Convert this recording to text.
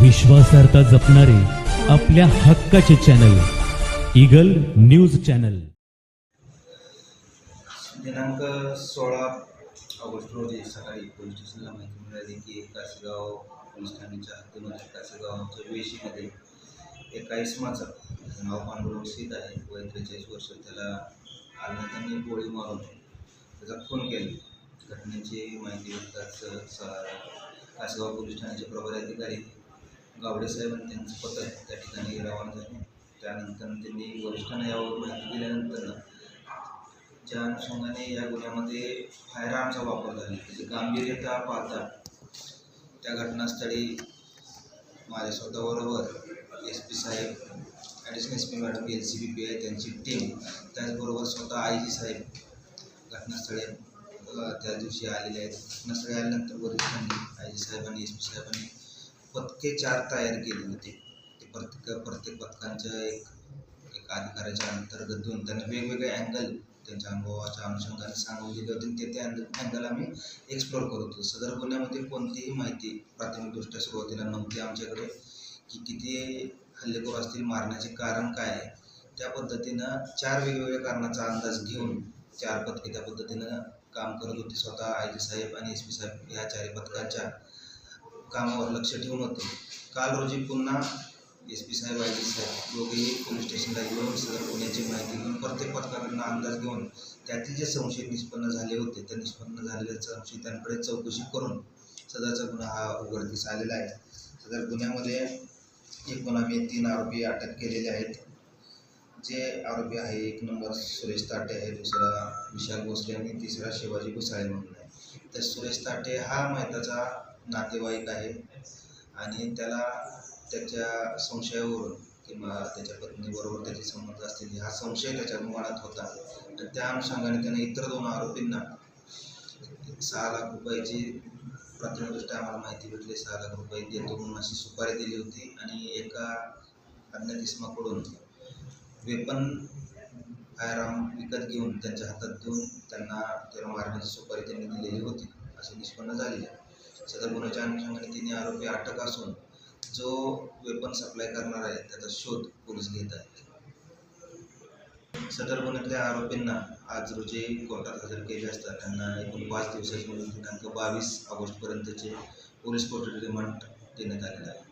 विश्वासार्हता जपणारे आपल्या हक्काचे चॅनल ईगल न्यूज चॅनल दिनांक सोळा ऑगस्ट रोजी सकाळी पोलीस स्टेशनला माहिती मिळाली की कासेगाव पोलीस ठाण्याच्या हद्दीमध्ये कासेगावच्या वेशीमध्ये एका इसमाचं नाव पांडुरंग सीत आहे. वय त्रेचाळीस वर्ष त्याला त्यांनी गोळी मारून त्याचा खून केला. घटनेची माहिती घेताच कासगाव कासेगाव पोलीस ठाण्याचे प्रभारी अधिकारी गावडे साहेब आणि त्यांचं पथक त्या ठिकाणी रवाना झाले. त्यानंतर त्यांनी वरिष्ठांना यावर माहिती दिल्यानंतर ज्या अनुषंगाने या गुन्ह्यामध्ये फायरआर्मचा वापर झाला. त्याचे गांभीर्यता पाहता त्या घटनास्थळी माझ्या स्वतःबरोबर एस पी साहेब additional S P madam L C B P आहे त्यांची टीम त्याचबरोबर स्वतः आय जी साहेब घटनास्थळी त्या दिवशी आलेले आहेत. घटनास्थळी आल्यानंतर वरिष्ठांनी आय जी साहेब आणि एस पी साहेबांनी पथके चार तयार केले होते. ते प्रत्येक प्रत्येक पथकांच्या एक एक अधिकाऱ्याच्या अंतर्गत घेऊन त्यांना वेगवेगळे अँगल त्यांच्या अनुभवाच्या अनुषंगाने सांगून दिले होते. आणि ते ते अँगल आम्ही एक्सप्लोर करत होतो. सदर गुन्ह्यामध्ये कोणतीही माहिती प्राथमिकदृष्ट्या सुरुवातीला नव्हती आमच्याकडे. की किती हल्लेखोर असतील मारण्याचे कारण काय आहे त्या पद्धतीनं चार वेगवेगळ्या कारणाचा अंदाज घेऊन चार पथके त्या पद्धतीनं काम करत होते. स्वतः आय जी साहेब आणि एस पी साहेब या चारही पथकांच्या कामावर लक्ष ठेवून होते. काल रोजी पुन्हा एस पी साहेब आय डी साहेब दोघेही पोलीस स्टेशनला येऊन सदर गुन्ह्याची माहिती घेऊन प्रत्येक प्रकारांना अंदाज घेऊन त्यातील जे संशय निष्पन्न झाले होते त्या निष्पन्न झालेल्या संशयितांकडे चौकशी करून सदरचा गुन्हा हा उघडकीस आलेला आहे. सदर गुन्ह्यामध्ये एकूण आम्ही तीन आरोपी अटक केलेले आहेत. जे आरोपी आहे एक नंबर सुरेश ताटे आहे दुसरा विशाल भोसले आणि तिसरा शिवाजी घुसाळे म्हणून आहे. तर सुरेश ताटे हा मैताचा नातेवाईक आहे. आणि त्याला त्याच्या संशयावरून किंवा त्याच्या पत्नीबरोबर त्याचे संबंध असतील हा संशय त्याच्या मनात होता. आणि त्या अनुषंगाने त्याने इतर दोन आरोपींना सहा लाख रुपयाची प्राथमिकदृष्ट्या आम्हाला माहिती भेटली. सहा लाख रुपये देतो म्हणून अशी सुपारी दिली होती. आणि एका अज्ञात इसमाकडून वेपन फायराम विकत घेऊन त्यांच्या हातात देऊन त्यांना त्याला मारण्याची सुपारी त्यांनी दिलेली होती. असे निष्पन्न झालेले आहे. सदर गुन्ह्याच्या अनुषंगाने तिन्ही आरोपी अटक असून जो वेपन सप्लाय करणार आहे त्याचा शोध पोलीस घेत आहेत. सदर गुन्ह्यातल्या आरोपींना आज रोजी कोर्टात हजर केले असता त्यांना एकूण पाच दिवसाची मुदत दिनांक बावीस ऑगस्टपर्यंतचे पोलीस कोठडी रिमांड देण्यात आलेला आहे.